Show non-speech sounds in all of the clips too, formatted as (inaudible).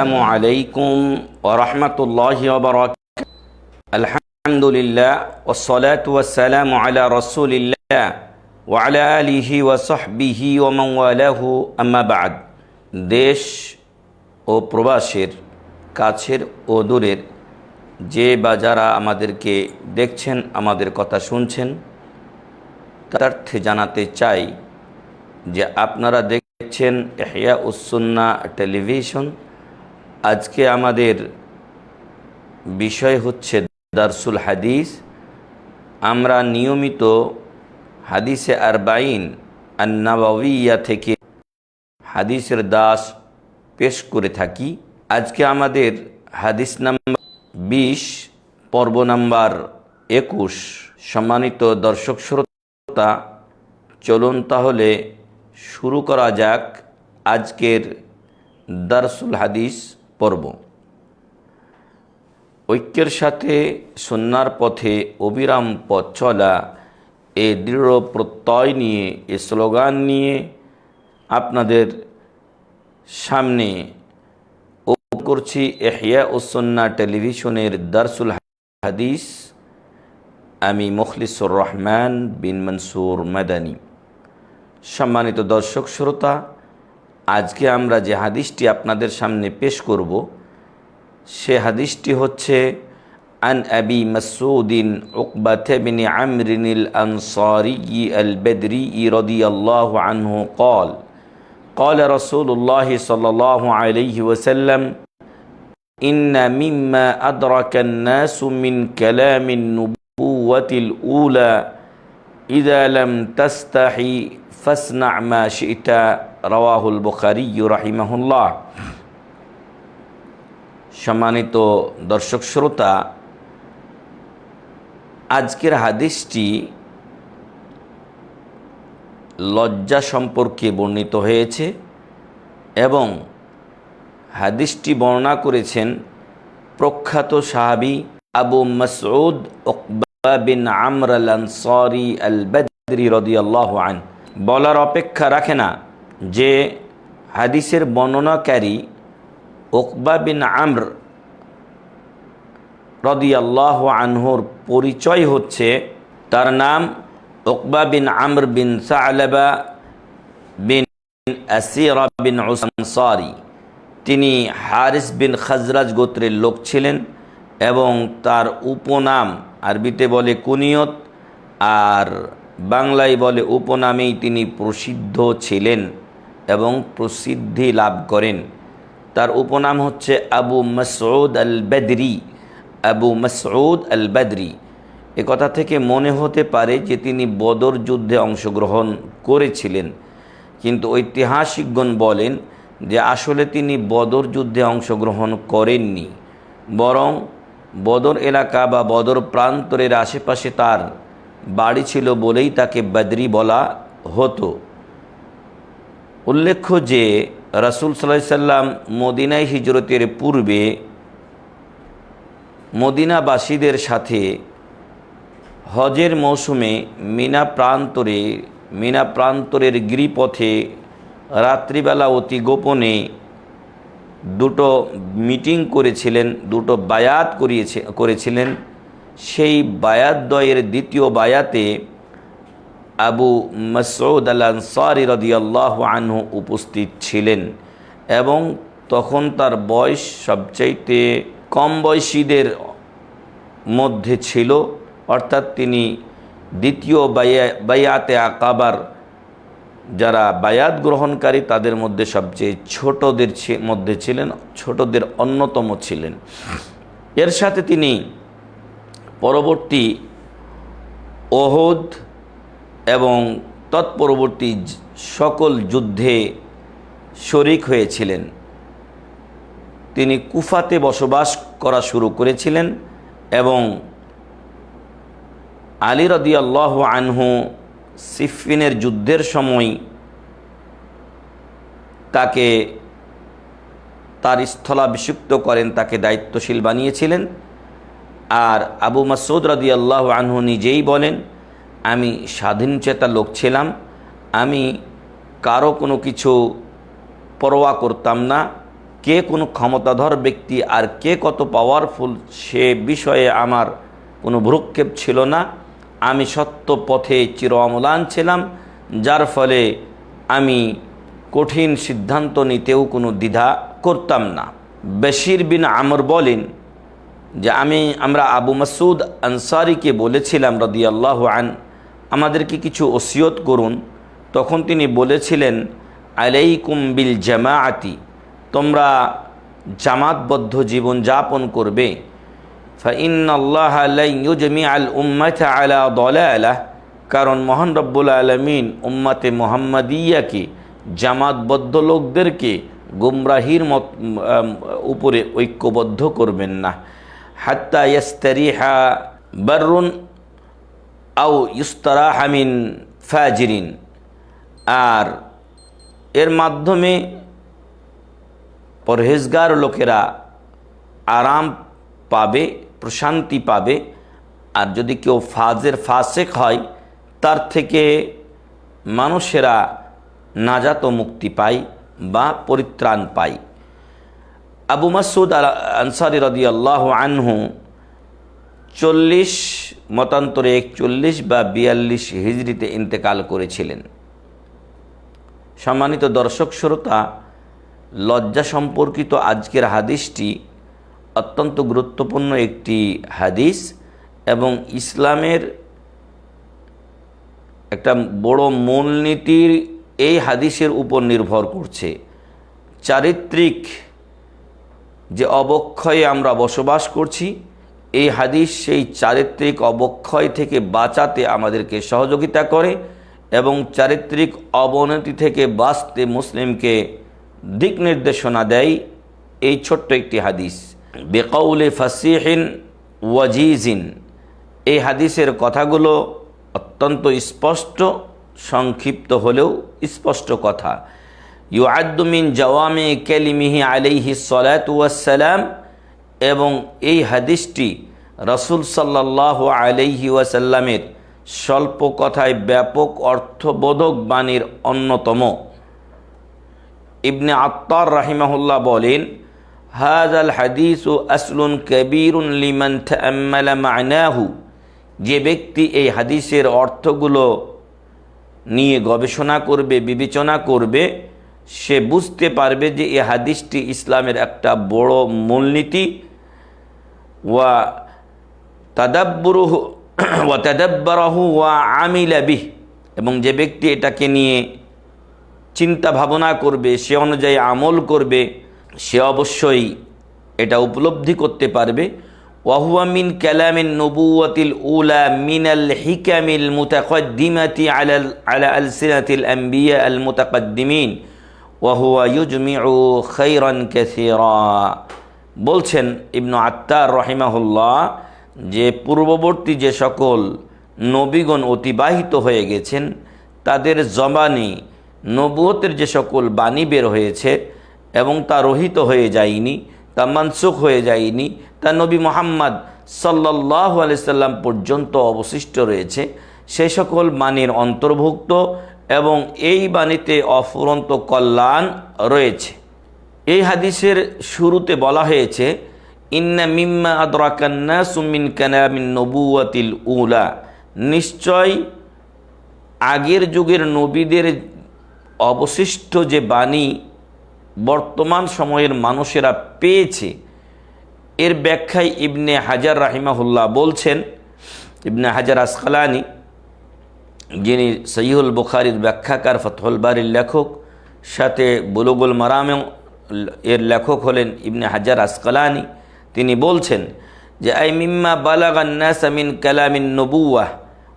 আসসালামু আলাইকুম ওরহমতুল্লাহ বরক আলহামদুলিল্লাহ ওসলাত ওয়াসালাম আলা রসুলিল্লাহ ওয়ালা আলিহি ওয়াসহবিহি ওমালাহু আম্মাবাদ দেশ ও প্রবাসের কাছের ও দূরের যে বা যারা আমাদেরকে দেখছেন, আমাদের কথা শুনছেন তার্থে জানাতে চাই যে আপনারা দেখছেন এহিয়া উসুন্না টেলিভিশন আজকে আমাদের বিষয় হচ্ছে দারসুল হাদিস। আমরা নিয়মিত হাদিসে আরবাইন আন্নাবাউইয়া থেকে হাদিসের দাস পেশ করে থাকি। আজকে আমাদের হাদিস নাম্বার বিশ, পর্ব নাম্বার একুশ। সম্মানিত দর্শক শ্রোতা, চলুন তাহলে শুরু করা যাক আজকের দারসুল হাদিস। পর্ব। ঐক্যের সাথে সন্ন্যার পথে অবিরাম পথ চলা, এ দৃঢ় প্রত্যয় নিয়ে, এ স্লোগান নিয়ে আপনাদের সামনে করছি এহিয়া ওসন্না টেলিভিশনের দারসুল হাদিস। আমি মুখলিসুর রহমান বিন মনসুর মাদানী। সম্মানিত দর্শক, শ্রোতা আজকে আমরা যে হাদিসটি আপনাদের সামনে পেশ করব সে হাদিসটি হচ্ছে আন আবি মাসুদিন উকবাত বিন আমরিন الأنصاري البدري رضي الله عنه قال قال رسول الله صلى الله عليه وسلم إن مما أدرك الناس من كلام النبوة الأولى إذا لم تستحي فاصنع ما شئت রওয়াহুল বখারি রাহিমাহুল্লাহ। সম্মানিত দর্শক শ্রোতা, আজকের হাদিসটি লজ্জা সম্পর্কে বর্ণিত হয়েছে এবং হাদিসটি বর্ণনা করেছেন প্রখ্যাত সাহাবি আবু মসউদ ওকবা বিন আমরাল আনসারি আল বদরি রদিয়াল্লাহ আন বলার অপেক্ষা রাখে না। যে হাদিসের বর্ণনাকারী ওকবা বিন আমর রদিয়াল্লাহ আনহুর পরিচয় হচ্ছে, তার নাম ওকবা বিন আমর বিন সালবা বিন আসিরা বিন উসানসারি। তিনি হারিস বিন খাজরাজ গোত্রের লোক ছিলেন এবং তার উপনাম আরবিতে বলে কুনিয়ত আর বাংলায় বলে উপনামেই তিনি প্রসিদ্ধ ছিলেন। এবং প্রসিদ্ধি লাভ করেন। তার উপনাম হচ্ছে আবু মসউদ আল বেদরি আবু মসউদ আল বেদরি এ কথা থেকে মনে হতে পারে যে তিনি বদর যুদ্ধে অংশগ্রহণ করেছিলেন। কিন্তু ঐতিহাসিকগণ বলেন যে আসলে তিনি বদর যুদ্ধে অংশগ্রহণ করেননি। বরং বদর এলাকা বা বদর প্রান্তরের আশেপাশে তার বাড়ি ছিল বলেই তাকে বদরি বলা হতো। উল্লেখ্য যে রাসুল সাল্লাহ সাল্লাম মদিনায় হিজরতের পূর্বে মদিনাবাসীদের সাথে হজের মৌসুমে মিনা প্রান্তরে, মিনা প্রান্তরের গিরিপথে রাত্রিবেলা অতি গোপনে দুটো মিটিং করেছিলেন, দুটো বায়াত করিয়েছে, করেছিলেন। সেই বায়াতদ্বয়ের দ্বিতীয় বায়াতে আবু মসউদ আল আনসারি রদিয়াল্লাহ আনহু উপস্থিত ছিলেন এবং তখন তার বয়স সবচাইতে কম বয়সীদের মধ্যে ছিল, অর্থাৎ তিনি দ্বিতীয় বায়া, বায়াতে আকাবার যারা বায়াত গ্রহণকারী তাদের মধ্যে সবচেয়ে ছোটদের মধ্যে ছিলেন, ছোটদের অন্যতম ছিলেন। এর সাথে তিনি পরবর্তী ওহদ এবং তৎপরবর্তী সকল যুদ্ধে শরিক হয়েছিলেন। তিনি কুফাতে বসবাস করা শুরু করেছিলেন এবং আলী রদিয়াল্লাহ আনহু সিফিনের যুদ্ধের সময় তাকে তার স্থলাভিষিক্ত করেন, তাকে দায়িত্বশীল বানিয়েছিলেন। আর আবু মাসুদ রদি আল্লাহ আনহু নিজেই বলেন আমি স্বাধীনচেতা লোক ছিলাম, আমি কারও কোনো কিছু পরোয়া করতাম না, কে কোনো ক্ষমতাধর ব্যক্তি আর কে কত পাওয়ারফুল সে বিষয়ে আমার কোনো ভ্রুক্ষেপ ছিল না। আমি সত্য পথে চির অমলান ছিলাম, যার ফলে আমি কঠিন সিদ্ধান্ত নিতেও কোনো দ্বিধা করতাম না। বেশির বিন আমর বলেন যে আমি, আমরা আবু মাসুদ আনসারিকে বলেছিলাম রদি আল্লাহ আন আমাদেরকে কিছু ওসিয়ত করুন। তখন তিনি বলেছিলেন, আলাইকুম বিল জামাআতি, তোমরা জামাতবদ্ধ জীবন যাপন করবে আল কারণ মহান রব্বুল আলমিন উম্মাতে মোহাম্মদিয়াকে, জামাতবদ্ধ লোকদেরকে গুমরাহির মত উপরে ঐক্যবদ্ধ করবেন না। হাত্তা ইয়াস্তারিহা বাররুন আও ইস্তারাহামিন ফাজিরিন। আর এর মাধ্যমে পরহেজগার লোকেরা আরাম পাবে, প্রশান্তি পাবে। আর যদি কেউ ফাজের ফাসেক হয়, তার থেকে মানুষেরা নাজাত মুক্তি পায় বা পরিত্রাণ পায়। আবু মাসুদ আল আনসারি রদি আল্লাহ আনহু চল্লিশ মতান্তরে একচল্লিশ বা বিয়াল্লিশ হিজড়িতে ইন্তেকাল করেছিলেন। সম্মানিত দর্শক শ্রোতা, লজ্জা সম্পর্কিত আজকের হাদিসটি অত্যন্ত গুরুত্বপূর্ণ একটি হাদিস এবং ইসলামের একটা বড় মূলনীতির এই হাদিসের উপর নির্ভর করছে। চারিত্রিক যে অবক্ষয়ে আমরা বসবাস করছি এই হাদিস সেই চারিত্রিক অবক্ষয় থেকে বাঁচাতে আমাদেরকে সহযোগিতা করে এবং চারিত্রিক অবনতি থেকে বাঁচতে মুসলিমকে দিক নির্দেশনা দেয় এই ছোট্ট একটি হাদিস। বেকাউলে ফাসিহিন ওয়াজিজিন। এই হাদিসের কথাগুলো অত্যন্ত স্পষ্ট, সংক্ষিপ্ত হলেও স্পষ্ট কথা। ইউআদ্দুমিন জওয়ামে কেলিমিহি আলিহি আলাইহি সালাম এবং এই হাদিসটি রসুল সাল্লাহ আলাইহি ওয়াসাল্লামের স্বল্প কথায় ব্যাপক অর্থবোধক বাণীর অন্যতম। ইবনে আত্মার রাহিমাহুল্লাহ বলেন হাজ আল হাদিস ও আসলুন কবিরুন লিমান যে ব্যক্তি এই হাদিসের অর্থগুলো নিয়ে গবেষণা করবে, বিবেচনা করবে, সে বুঝতে পারবে যে এই হাদিসটি ইসলামের একটা বড় মূলনীতি। ওয়া ওয়া ওয়া বিহ। এবং যে ব্যক্তি এটাকে নিয়ে চিন্তা ভাবনা করবে, সে অনুযায়ী আমল করবে, সে অবশ্যই এটা উপলব্ধি করতে পারবে। ওয়াহুয়া মিন কালামিন নবুয়াতিল উলা মিনাল হিকামিল মুতাকদ্দিমাতি আলাল, আলা আলসিনাতিল আম্বিয়া আল মুতাকদ্দিমিন। ওয়াহুয়া ইউজমিউ খৈরন কাসীরা। বলছেন ইবনু আত্মার রহিমাহুল্লাহ যে পূর্ববর্তী যে সকল নবীগণ অতিবাহিত হয়ে গেছেন, তাদের জবানি নবুয়তের যে সকল বাণী বের হয়েছে এবং তা রহিত হয়ে যায়নি, তা মানসুখ হয়ে যায়নি, তা নবী মোহাম্মদ সাল্লাহ আলিয়াল্লাম পর্যন্ত অবশিষ্ট রয়েছে। সে সকল বাণীর অন্তর্ভুক্ত এবং এই বাণীতে অফুরন্ত কল্যাণ রয়েছে। এই হাদিসের শুরুতে বলা হয়েছে, ইন্না মিম্মা আদরাকান্না সুমিন কানামিন নবুয়াতিল উলা। নিশ্চয় আগের যুগের নবীদের অবশিষ্ট যে বাণী বর্তমান সময়ের মানুষেরা পেয়েছে, এর ব্যাখ্যায় ইবনে হাজার রাহিমাহুল্লাহ বলছেন, ইবনে হাজার আসকালানি, যিনি সহিহুল বুখারির ব্যাখ্যাকার ফতহুল বাড়ির লেখক, সাথে বুলুগুল মারামে এর লেখক হলেন ইবনে হাজার আসকালানি। তিনি বলছেন যে, আই মিম্মা বালাগান্নাসামিন কালামিন নবুয়া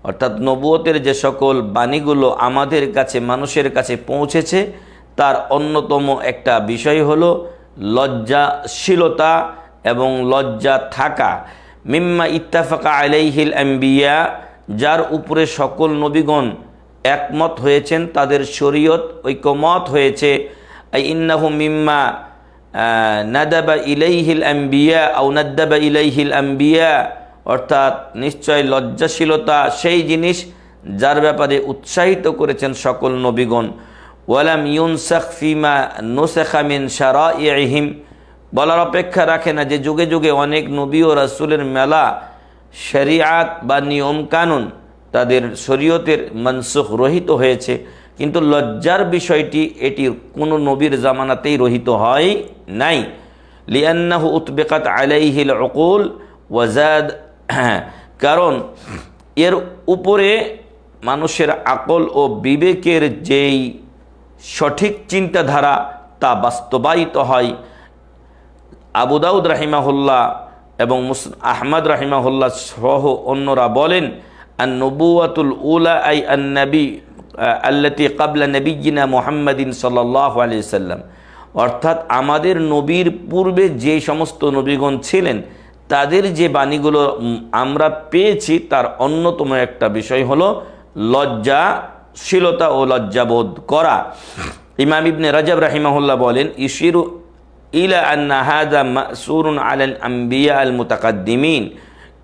অর্থাৎ নবুয়তের যে সকল বাণীগুলো আমাদের কাছে, মানুষের কাছে পৌঁছেছে, তার অন্যতম একটা বিষয় হলো লজ্জাশীলতা এবং লজ্জা থাকা। মিম্মা ইত্তাফাকা আলাইহিল আম্বিয়া, যার উপরে সকল নবীগণ একমত হয়েছেন, তাদের শরীয়ত ঐক্যমত হয়েছে। ইন্নাহু মিম্মা নাদাবা ইলাইহিল আম্বিয়া আউ নাদ্দাবা ইলাইহিল আম্বিয়া। অর্থাৎ নিশ্চয় লজ্জাশীলতা সেই জিনিস যার ব্যাপারে উৎসাহিত করেছেন সকল নবীগণ। ওয়ালাম ইউনসাখ ফিমা নোসেখামিন সারা ইহিম বলার অপেক্ষা রাখে না যে যুগে যুগে অনেক নবী ও রাসুলের মেলা, শরিয়াত বা নিয়ম কানুন তাদের শরীয়তের মনসুখ রহিত হয়েছে। কিন্তু লজ্জার বিষয়টি এটি কোনো নবীর জামানাতেই রহিত হয় নাই। লিয়ান্নাহু উতবেকাত আলাইহিল অকুল ওয়াজাদ কারণ এর উপরে মানুষের আকল ও বিবেকের যেই সঠিক চিন্তাধারা তা বাস্তবায়িত হয়। আবু দাউদ রাহিমাহুল্লাহ এবং মুস আহমদ রাহিমাহুল্লাহ সহ অন্যরা বলেন আন নবুয়াতুল উলা আই আন নবী আল্লাতি কাবলা নবীজিনা মোহাম্মদিন সাল্লাহ আলি সাল্লাম। অর্থাৎ আমাদের নবীর পূর্বে যে সমস্ত নবীগণ ছিলেন, তাদের যে বাণীগুলো আমরা পেয়েছি, তার অন্যতম একটা বিষয় হলো লজ্জাশীলতা ও লজ্জাবোধ করা। ইমাম ইবনে রাজাব রাহিমাহুল্লাহ বলেন, ইশিরু ইলা আন্না হাদা মাসুরুন আলাল আম্বিয়া আল মুতাকাদ্দিমিন।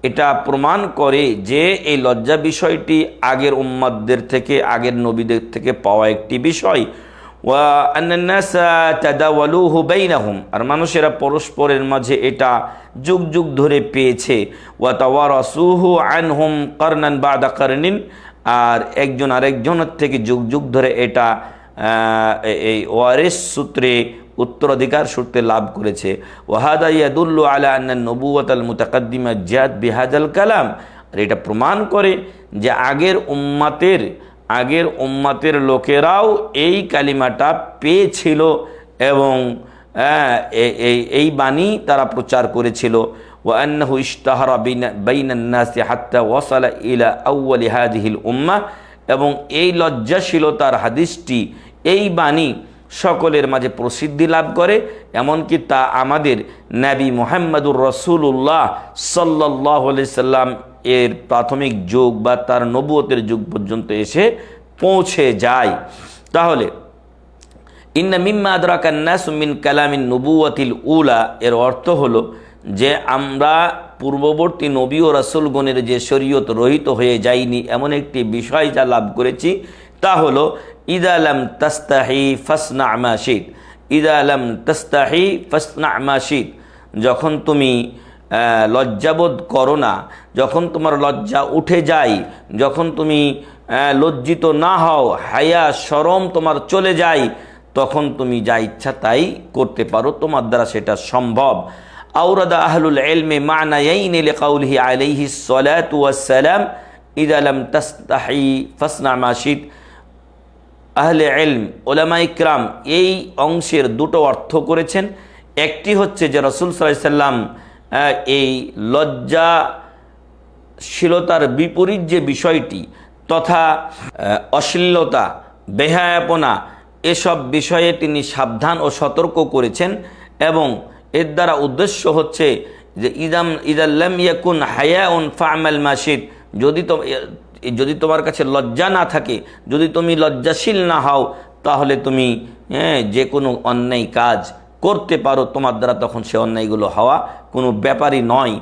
এটা প্রমাণ করে যে এই লজ্জা বিষয়টি আগের উম্মাদদের থেকে, আগের নবীদের থেকে পাওয়া একটি বিষয়। ওয়া আর মানুষেরা পরস্পরের মাঝে এটা যুগ যুগ ধরে পেয়েছে। ওয়া আর একজন আরেকজনের থেকে যুগ যুগ ধরে এটা এই ওয়ারেস সূত্রে উত্তরাধিকার সূত্রে লাভ করেছে। ওয়াহাদা ইয়াদুল্লু আলা আন্না নবুয়াত আল মুতাকাদ্দিমা জিয়াদ বিহাজাল কালাম। আর এটা প্রমাণ করে যে আগের উম্মাতের আগের উম্মাতের লোকেরাও এই কালিমাটা পেয়েছিল এবং হ্যাঁ, এই বাণী তারা প্রচার করেছিল। ওয়ান্নাহু ইশতাহারা বাইনান্নাসি হাত্তা ওয়াসালা ইলা আউয়ালি হাদিহিল উম্মা এবং এই লজ্জাশীলতার হাদিসটি, এই বাণী সকলের মাঝে প্রসিদ্ধি লাভ করে, এমনকি তা আমাদের নাবি মোহাম্মদুর রসুল্লাহ সাল্লাহ সাল্লাম এর প্রাথমিক যুগ বা তার নবুয়তের যুগ পর্যন্ত এসে পৌঁছে যায়। তাহলে, ইন্না মিম্মা আদরাকান্নাস মিন কালামিন নবুয়াতিল উলা, এর অর্থ হলো যে আমরা পূর্ববর্তী নবী ও রাসুলগণের যে শরীয়ত রহিত হয়ে যায়নি, এমন একটি বিষয় যা লাভ করেছি, তা হলো ইদা আলম তাস্তাহি ফাসনা আমাশিদ ইদা আলম তাস্তাহি ফাসনা আমাশিদ যখন তুমি লজ্জাবোধ করো না, যখন তোমার লজ্জা উঠে যায়, যখন তুমি লজ্জিত না হও, হায়া, সরম তোমার চলে যায়, তখন তুমি যা ইচ্ছা তাই করতে পারো, তোমার দ্বারা সেটা সম্ভব। আউরাদা আহলুল এলমে মানায়াইন লিকাউলিহি আলাইহি সালাতু ওয়াসসালাম, ইদা লাম তাস্তাহি ফাসনা মাশিদ আহলে এলম ওলামা ইকরাম, এই অংশের দুটো অর্থ করেছেন। একটি হচ্ছে যে রসুল সাল্লাম এই লজ্জাশীলতার বিপরীত যে বিষয়টি তথা অশ্লীলতা, বেহায়াপনা, এসব বিষয়ে তিনি সাবধান ও সতর্ক করেছেন এবং এর দ্বারা উদ্দেশ্য হচ্ছে যে, ইদাম, ইদাল্লাম ইয়াকুন হায়াউন ফামাল মাসিদ যদি তো যদি তোমার কাছে লজ্জা না থাকে, যদি তুমি লজ্জাশীল না হও, তাহলে তুমি হ্যাঁ যে কোনো অন্যায় কাজ করতে পারো। তোমার দ্বারা তখন সে অন্যায়গুলো হওয়া কোনো ব্যাপারই নয়।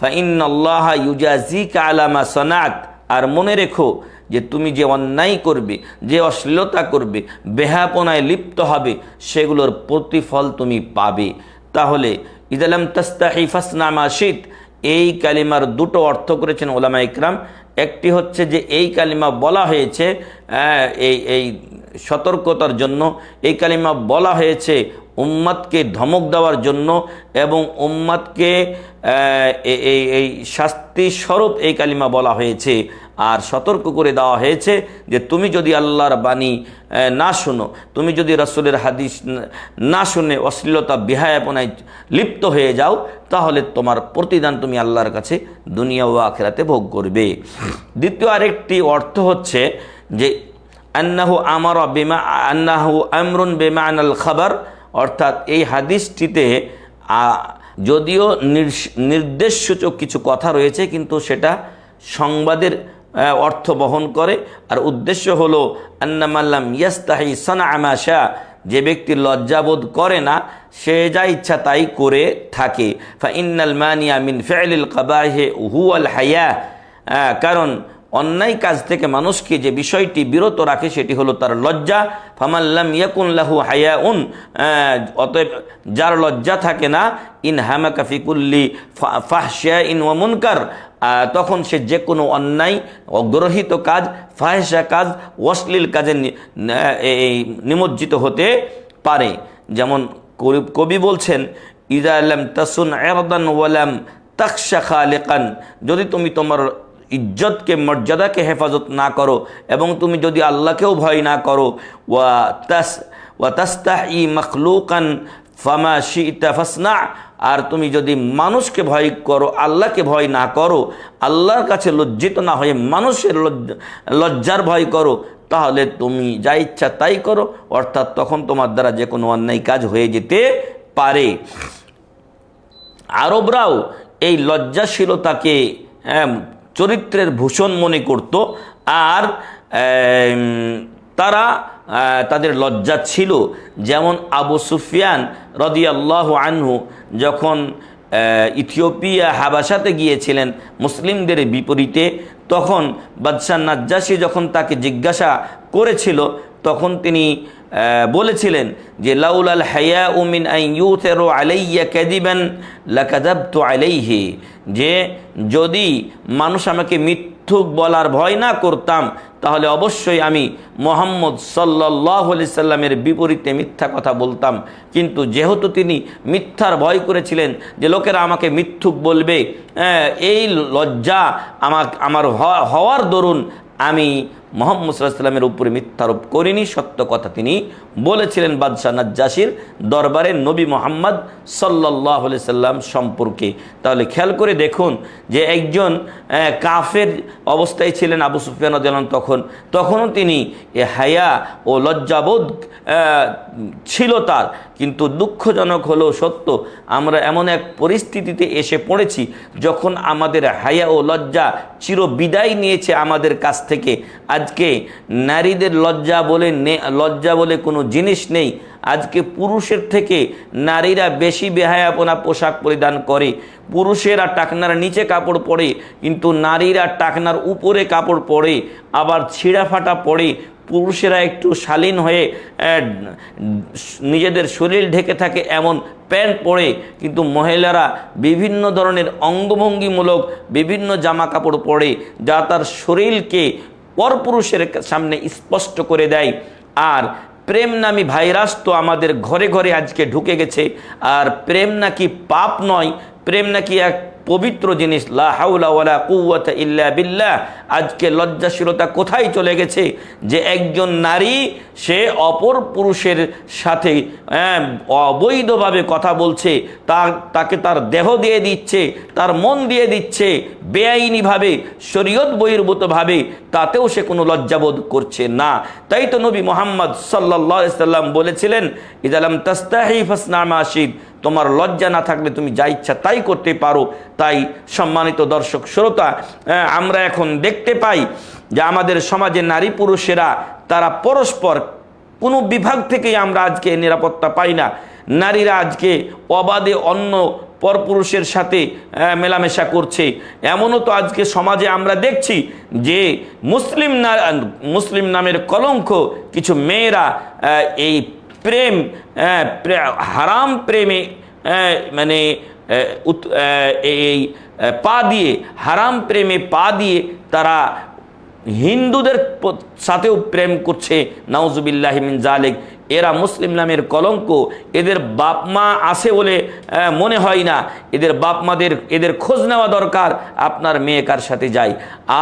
ফাইন আল্লাহ ইউজাজিক আলামা সনাত। আর মনে রেখো যে তুমি যে অন্যায় করবে, যে অশ্লীলতা করবে বেহাপনায় লিপ্ত হবে, সেগুলোর প্রতিফল তুমি পাবে। তাহলে ইদালাম তাস্তাহি ফাসনামা শীত। এই কালিমার দুটো অর্থ করেছেন ওলামা ইকরাম। একটি হচ্ছে যে এই কালিমা বলা হয়েছে এই এই সতর্কতার জন্য। এই কালিমা বলা হয়েছে উম্মাদকে ধমক দেওয়ার জন্য এবং উম্মাদকে এই শাস্তি স্বরূপ এই কালিমা বলা হয়েছে। আর সতর্ক করে দেওয়া হয়েছে যে তুমি যদি আল্লাহর বাণী না শুনো, তুমি যদি রসুলের হাদিস না শুনে অশ্লীলতা, বিহায়াপনায় লিপ্ত হয়ে যাও, তাহলে তোমার প্রতিদান তুমি আল্লাহর কাছে দুনিয়া ও আখেরাতে ভোগ করবে। দ্বিতীয় আরেকটি অর্থ হচ্ছে যে, আন্নাহু আমার বেমা, আন্নাহু আমরুন বেমা আনাল খাবার, অর্থাৎ এই হাদিসটিতে যদিও নির্দেশসূচক কিছু কথা রয়েছে, কিন্তু সেটা সংবাদের অর্থ বহন করে। আর উদ্দেশ্য হলো আন্নামাল্লাম ইয়াস্তাহি সানা আমাশা যে ব্যক্তি লজ্জাবোধ করে না সে যা ইচ্ছা তাই করে থাকে। ফা ইন্নাল মানিয়া মিন ফেলিল কাবাহে হুয়াল হায়া। আহ, কারণ অন্যায় কাজ থেকে মানুষকে যে বিষয়টি বিরত রাখে সেটি হলো তার লজ্জা। ফামাল্লাম ইয়াকুন লাহু হায়া উন অতএব যার লজ্জা থাকে না ইন হামাকা ফিকুল্লি ফাহশিয়া ইন ওয়া মুনকার। আহ, তখন সে যে কোনো অন্যায়, অগ্রহিত কাজ ফাহেসা কাজ, অশ্লীল কাজে নিমজ্জিত হতে পারে। যেমন কবি- কবি বলছেন, ইদা আলাম তাসুন এরদান ওয়ালাম তাকশা খালেকান। যদি তুমি তোমার ইজ্জতকে, মর্যাদাকে হেফাজত না করো এবং তুমি যদি আল্লাহকেও ভয় না করো, ওয়া তাস ওয়া তাস্তাহ ই মখলুকান ফামা শিতা ফাসনা। আর তুমি যদি মানুষকে ভয় করো, আল্লাহকে ভয় না করো, আল্লাহর কাছে লজ্জিত না হয়ে মানুষের লজ্জা, লজ্জার ভয় করো, তাহলে তুমি যা ইচ্ছা তাই করো, অর্থাৎ তখন তোমার দ্বারা যে কোনো অন্যায় কাজ হয়ে যেতে পারে। আরবরাও এই লজ্জাশীলতাকে চরিত্রের ভূষণ মনে করত। আর তারা তাদের লজ্জা ছিল। যেমন আবু সুফিয়ান রদিয়াল্লাহ আনহু যখন ইথিওপিয়া হাবাসাতে গিয়েছিলেন মুসলিমদের বিপরীতে, তখন বাদশাহ নাজ্জাসী যখন তাকে জিজ্ঞাসা করেছিল, তখন তিনি বলেছিলেন যে, লাউলাল হায়া উমিন আই ইউথেরো আলাইয়া ক্যাদিবেন লাকাদাবতু আলাইহি। যে, যদি মানুষ আমাকে মিথ্যুক বলার ভয় না করতাম তাহলে অবশ্যই আমি মোহাম্মদ সাল্লাহ সাল্লামের বিপরীতে মিথ্যা কথা বলতাম। কিন্তু যেহেতু তিনি মিথ্যার ভয় করেছিলেন যে লোকেরা আমাকে মিথ্যুক বলবে হ্যাঁ, এই লজ্জা আমার আমার হওয়ার দরুন আমি মোহাম্মদ সাল্লামের উপরে মিথ্যারোপ করিনি। সত্য কথা তিনি বলেছিলেন বাদশাহ নাজ্জাসির দরবারে নবী মোহাম্মদ সাল্লাহ সাল্লাম সম্পর্কে। তাহলে খেয়াল করে দেখুন যে একজন কাফের অবস্থায় ছিলেন আবু সুফিয়ান তখন। তখনও তিনি এ, হায়া ও লজ্জাবোধ ছিল তার। কিন্তু দুঃখজনক হলেও সত্য, আমরা এমন এক পরিস্থিতিতে এসে পড়েছি যখন আমাদের হায়া ও লজ্জা চির বিদায় নিয়েছে আমাদের কাছ থেকে। আজকে নারীদের লজ্জা বলে লজ্জা বলে কোনো জিনিস নেই। আজকে পুরুষের থেকে নারীরা বেশি বেহায়াপনা পোশাক পরিধান করে। পুরুষেরা টাকনার নিচে কাপড় পরে, কিন্তু নারীরা টাকনার উপরে কাপড় পরে, আবার ছিঁড়া ফাটা পরে। পুরুষেরা একটু শালীন হয়ে নিজেদের শরীর ঢেকে থাকে এমন প্যান্ট পরে, কিন্তু মহিলারা বিভিন্ন ধরনের অঙ্গভঙ্গিমূলক বিভিন্ন জামা কাপড় পরে, যা তার শরীরকে পরপুরুষের সামনে স্পষ্ট করে দেয়। আর প্রেম নামী ভাইরাস তো আমাদের ঘরে ঘরে আজকে ঢুকে গেছে। আর প্রেম নাকি পাপ নয়, প্রেম নাকি এক পবিত্র জিনিস লা কুওয়াতা ইল্লা বিল্লাহ। আজকে লজ্জাশীলতা কোথায় চলে গেছে? যে একজন নারী সে অপর পুরুষের সাথে হ্যাঁ, অবৈধভাবে কথা বলছে তার তাকে তার দেহ দিয়ে দিচ্ছে তার মন দিয়ে দিচ্ছে বেআইনিভাবে শরীয়ত বহির্ভূতভাবে তাতেও সে কোনো লজ্জাবোধ করছে না। তাই তো নবী মোহাম্মদ সাল্লাহ সাল্লাম বলেছিলেন ইদালাম তাস্তাহি ফাসনামা আশিদ তোমার লজ্জা না থাকলে তুমি যা ইচ্ছা তাই করতে পারো। তাই সম্মানিত দর্শক, শ্রোতা আমরা এখন দেখতে পাই যে আমাদের সমাজে নারী পুরুষেরা, তারা পরস্পর কোনো বিভাগ থেকেই আমরা আজকে নিরাপত্তা পাই না। নারীরা আজকে অবাধে অন্য পরপুরুষের সাথে মেলামেশা করছে। এমনও তো আজকে সমাজে আমরা দেখছি যে মুসলিম মুসলিম নামের কলঙ্ক কিছু মেয়েরা এই প্রেম প্রে- হারাম প্রেমে মানে এই পা দিয়ে, হারাম প্রেমে পা দিয়ে তারা হিন্দুদের সাথেও প্রেম করছে। নাউজুবিল্লাহিমিন জালেক এরা মুসলিম নামের কলঙ্ক, এদের বাপ মা আছে বলে মনে হয় না। এদের বাপ মাদের, এদের খোঁজ নেওয়া দরকার, আপনার মেয়ে কার সাথে যায়,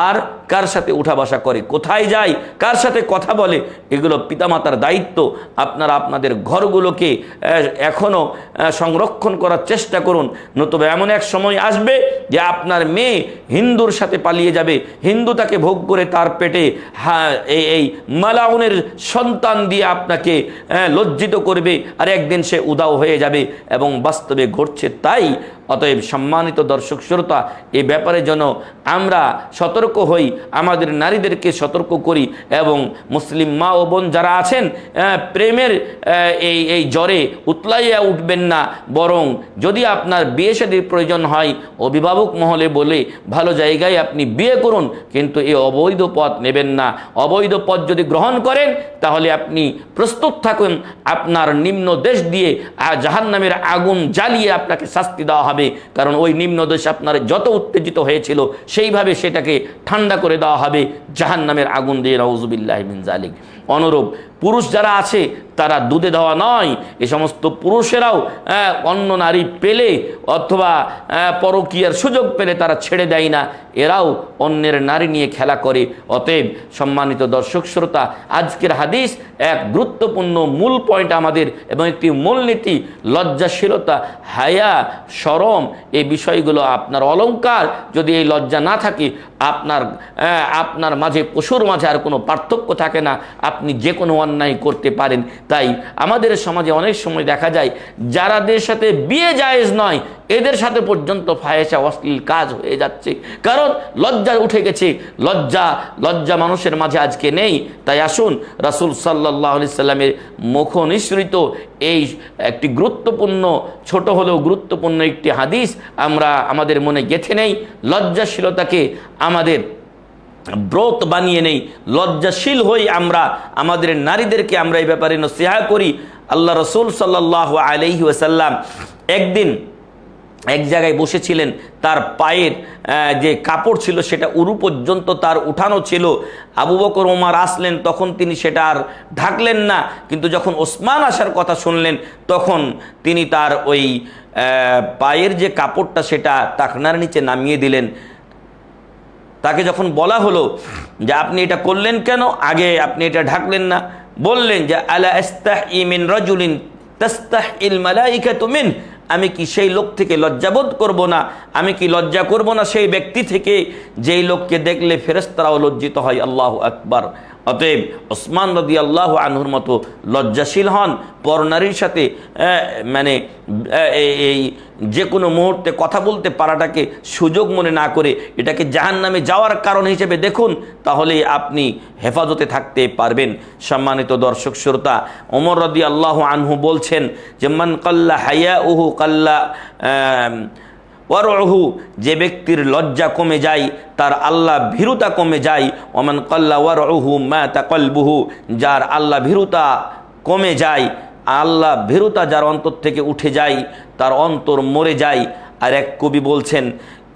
আর কার সাথে উঠা বসা করে, কোথায় যায়, কার সাথে কথা বলে, এগুলো পিতামাতার দায়িত্ব। আপনারা আপনাদের ঘরগুলোকে এখনও সংরক্ষণ করার চেষ্টা করুন, নতুবা এমন এক সময় আসবে যে আপনার মেয়ে হিন্দুর সাথে পালিয়ে যাবে, হিন্দু তাকে ভোগ করে তার পেটে হ্যাঁ এই মালাউনের সন্তান দিয়ে আপনাকে লজ্জিত করবে। আর একদিন সে উদাও হয়ে যাবে এবং বাস্তবে ঘটছে তাই অতএব সম্মানিত দর্শক শ্রোতা, এ ব্যাপারে যেন আমরা সতর্ক হই, আমাদের নারীদেরকে সতর্ক করি এবং মুসলিম মা ও বোন যারা আছেন প্রেমের এই এই জ্বরে উতলাইয়া উঠবেন না। বরং যদি আপনার বিয়ে শাদীর প্রয়োজন হয়, অভিভাবক মহলে বলে ভালো জায়গায় আপনি বিয়ে করুন, কিন্তু এই অবৈধ পথ নেবেন না। অবৈধ পথ যদি গ্রহণ করেন, তাহলে আপনি প্রস্তুত থাকুন, আপনার নিম্ন দেশ দিয়ে জাহান নামের আগুন জ্বালিয়ে আপনাকে শাস্তি দেওয়া হবে। কারণ ওই নিম্ন দেশ আপনার যত উত্তেজিত হয়েছিল, সেইভাবে সেটাকে ঠান্ডা করে দেওয়া হবে। জাহান নামের আগুন দিয়ে রাউজুবিল্লাহ মিন জালিক অনুরূপ পুরুষ যারা আছে তারা দুধে দেওয়া নয়। এ সমস্ত পুরুষেরাও আহ, অন্য নারী পেলে অথবা আহ, পরকীয়ার সুযোগ পেলে তারা ছেড়ে দেয় না। এরাও অন্যের নারী নিয়ে খেলা করে। অতএব সম্মানিত দর্শক শ্রোতা আজকের হাদিস এক গুরুত্বপূর্ণ মূল পয়েন্ট আমাদের এবং একটি মূলনীতি লজ্জাশীলতা হায়া সরম এই বিষয়গুলো আপনার অলঙ্কার যদি এই লজ্জা না থাকে আপনার আপনার মাঝে পশুর মাঝে আর কোনো পার্থক্য থাকে না। আপনি যে কোনো অন্যায় করতে পারেন। তাই আমাদের সমাজে অনেক সময় দেখা যায়, যারাদের সাথে বিয়ে জায়েজ নয়, এদের সাথে পর্যন্ত ফায়েসা অশ্লীল কাজ হয়ে যাচ্ছে। কারণ লজ্জা উঠে গেছে। লজ্জা লজ্জা মানুষের মাঝে আজকে নেই। তাই আসুন, রাসুল সাল্লাহ সাল্লামের মুখ নিঃসৃত এই একটি গুরুত্বপূর্ণ, ছোট হলেও গুরুত্বপূর্ণ একটি হাদিস আমরা আমাদের মনে গেঁথে নেই। লজ্জাশীলতাকে আমাদের ব্রত বানিয়ে নেই, লজ্জাশীল হই আমরা, আমাদের নারীদেরকে আমরা এই ব্যাপারে নসিহা করি। আল্লাহ রসুল সাল্লাহ আলহি ওসাল্লাম একদিন এক জায়গায় বসেছিলেন, তার পায়ের যে কাপড় ছিল সেটা উরু পর্যন্ত তার উঠানো ছিল। আবু বকর ওমার আসলেন, তখন তিনি সেটা আর ঢাকলেন না, কিন্তু যখন ওসমান আসার কথা শুনলেন, তখন তিনি তার ওই পায়ের যে কাপড়টা সেটা টাকনার নিচে নামিয়ে দিলেন। তাকে যখন বলা হলো যে আপনি এটা করলেন কেন? আগে আপনি এটা ঢাকলেন না। বললেন যে, আলা ইস্তাহ ইমিন রজুলিন তাস্তাহ ইল মালাইকা তুমিন আমি কি সেই লোক থেকে লজ্জাবোধ করব না? আমি কি লজ্জা করব না সেই ব্যক্তি থেকে? যেই লোককে দেখলে ফেরেস্তারাও লজ্জিত হয়। আল্লাহ আকবার। অতএব ওসমান রদি আল্লাহ আনহুর মতো লজ্জাশীল হন পরনারীর সাথে মানে এই- যে কোনো মুহূর্তে কথা বলতে পারাটাকে সুযোগ মনে না করে এটাকে জাহান নামে যাওয়ার কারণ হিসেবে দেখুন তাহলে আপনি হেফাজতে থাকতে পারবেন। সম্মানিত দর্শক শ্রোতা, ওমর রদি আল্লাহ আনহু বলছেন যে, মান কাল্লা হাইয়া উহু কাল্লা ওয়ারহু যে ব্যক্তির লজ্জা কমে যায়, তার আল্লাহ ভীরুতা কমে যায়। ওমান কল্লা ওয়ারহু মা তা কলবুহু যার আল্লাহ ভীরুতা কমে যায়, আল্লাহ ভীরুতা যার অন্তর থেকে উঠে যায়, তার অন্তর মরে যায়। আর এক কবি বলছেন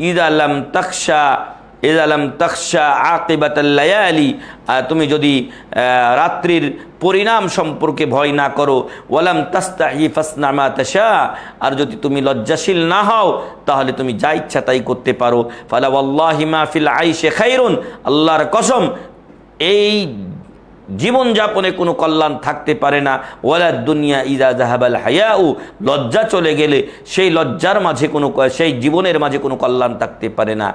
ঈদ আলম তকশা ঈদ আলম তকশা আকিবাতাল্লায়ালি তুমি যদি রাত্রির পরিণাম সম্পর্কে ভয় না করো ওয়ালাম তাস্তাহি ফাসনামা তাশা, আর যদি তুমি লজ্জাশীল না হও, তাহলে তুমি যা ইচ্ছা তাই করতে পারো। ফালা ওয়াল্লাহি মা ফিল আইশে খাইরুন, আল্লাহর কসম, এই জীবনযাপনে কোনো কল্যাণ থাকতে পারে না। ওয়ালা দুনিয়া ইদা জাহাবাল হায়াউ, লজ্জা চলে গেলে সেই লজ্জার মাঝে কোনো, সেই জীবনের মাঝে কোনো কল্যাণ থাকতে পারে না।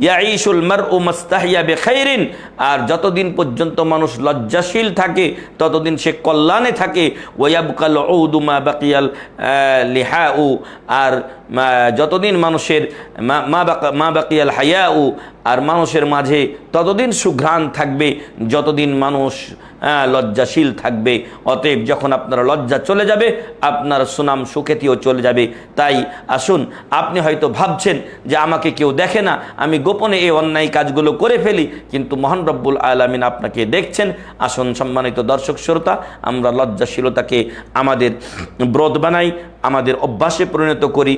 ইয়াঈশুল মার ও মাস্তাহিয়া বেখাইরিন। আর যতদিন পর্যন্ত মানুষ লজ্জাশীল থাকে, ততদিন সে কল্যাণে থাকে। ওয়াবকাল ঔদুমা বাকিয়াল লেহা উ আর যতদিন মানুষের, মা- বাকা- মা বাকিয়াল হায়া উ আর মানুষের মাঝে ততদিন সুঘ্রাণ থাকবে, যতদিন মানুষ লজ্জাশীল থাকবে। অতএব যখন আপনার লজ্জা চলে যাবে, আপনার সুনাম সুখ্যাতিও চলে যাবে। তাই আসুন, আপনি হয়তো ভাবছেন যে আমাকে কেউ দেখে না, আমি গোপনে এই অন্যায় কাজগুলো করে ফেলি, কিন্তু মহান রব্বুল আলমিন আপনাকে দেখছেন। আসুন সম্মানিত দর্শক শ্রোতা, আমরা লজ্জাশীলতাকে আমাদের ব্রত বানাই, আমাদের অভ্যাসে পরিণত করি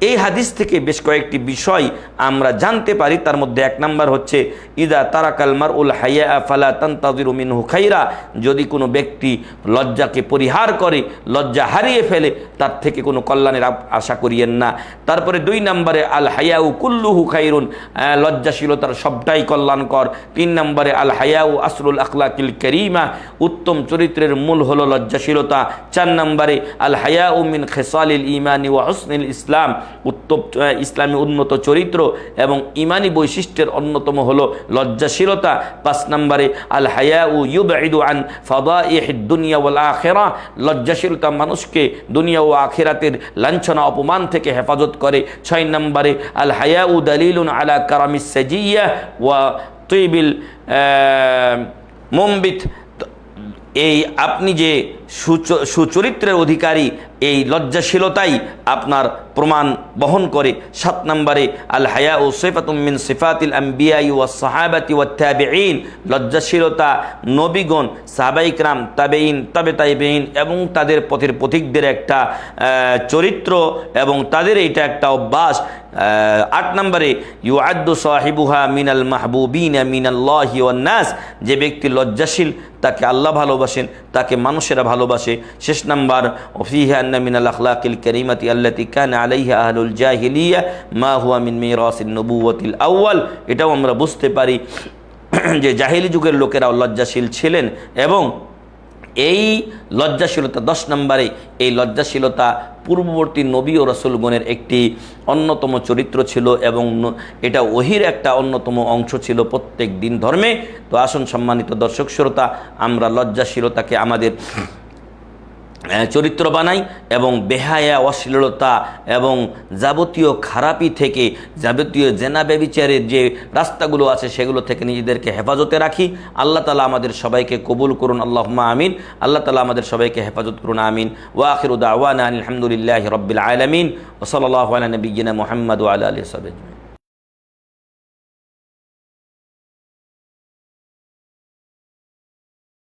এই হাদিস থেকে বেশ কয়েকটি বিষয় আমরা জানতে পারি। তার মধ্যে এক নাম্বার হচ্ছে ইদা তারাকাল মার উল হাইয়া ফালা তান্তাজির মিনহু হুখাইরা যদি কোনো ব্যক্তি লজ্জাকে পরিহার করে লজ্জা হারিয়ে ফেলে তার থেকে কোনো কল্যাণের আশা করিয়েন না। তারপরে দুই নম্বরে আল হায়াউ কুল্লুহু খাইরুন। আহ, লজ্জাশীলতার সবটাই কল্যাণকর। তিন নম্বরে আল হায়াউ আসরুল আখলাকিল করিমা। উত্তম চরিত্রের মূল হলো লজ্জাশীলতা। চার নম্বরে আল হায়াউ মিন খেসালিল ইমানি ওয়া হসনিল ইসলাম। উত্তম আহ, ইসলামী উন্নত চরিত্র এবং ইমানি বৈশিষ্ট্যের অন্যতম হলো লজ্জাশীলতা। পাঁচ নম্বরে আল হায়া উ ইউবাইদু আন ফাদা দুনিয়া ওয়াল আখেরা। লজ্জাশীলতা মানুষকে দুনিয়া ও আখেরাতের লাঞ্ছনা অপমান থেকে হেফাজত করে। ছয় নম্বরে আল হায়া উ দালিলুন আলা কারামিস সাজিয়া ওয়া তৈবিল মুম্বিত এই আপনি যে সুচ- সুচরিত্রের অধিকারী এই লজ্জাশীলতাই আপনার প্রমাণ বহন করে। সাত নম্বরে আল হায়া ও সৈফাতুমিন সিফাতিল আম্বিয়াই ওয়া সাহাবাতি তাবেইন লজ্জাশীলতা, নবীগণ সাহাবাইকরাম তাবেইন তাবে তাইবেইন এবং তাদের পথের পথিকদের একটা চরিত্র এবং তাদের এইটা একটা অভ্যাস। আট নম্বরে ইউ আদু সাহিবুহা মিনাল মাহবুবিন মিনাল্লাহি নাস। যে ব্যক্তি লজ্জাশীল, তাকে আল্লাহ ভালোবাসেন, তাকে মানুষেরা ভালোবাসে। শেষ নাম্বার আন্না মিনাল আখলাকিল করিমাতি আল্লাতি কান আলাইহা আহলুল জাহিলিয়া, মা হুয়া মিন মিরাসিন নবুওয়াতিল আউয়াল। এটাও আমরা বুঝতে পারি (clears throat) যে জাহিলি যুগের লোকেরা লজ্জাশীল ছিলেন এবং এই লজ্জাশীলতা, দশ নম্বরে এই লজ্জাশীলতা পূর্ববর্তী নবী ও রসুলগণের একটি অন্যতম চরিত্র ছিল এবং এটা ওহির একটা অন্যতম অংশ ছিল প্রত্যেক দিন ধর্মে। তো আসুন সম্মানিত দর্শক শ্রোতা আমরা লজ্জাশীলতাকে আমাদের চরিত্র বানাই এবং বেহায়া, অশ্লীলতা এবং যাবতীয় খারাপি থেকে, যাবতীয় জেনা ব্যবিচারের যে রাস্তাগুলো আছে সেগুলো থেকে নিজেদেরকে হেফাজতে রাখি। আল্লাহ তালা আমাদের সবাইকে কবুল করুন আল্লাহ আমিন। আল্লাহ তালা আমাদের সবাইকে হেফাজত করুন, আমিন। ওয়াখিরুদ্দাওয়ান আলহামদুলিল্লাহ রবিল আলমিন। ওসলাল্লাহ আলা নবীনা মোহাম্মদ আল্লাহ আলী সাবেজ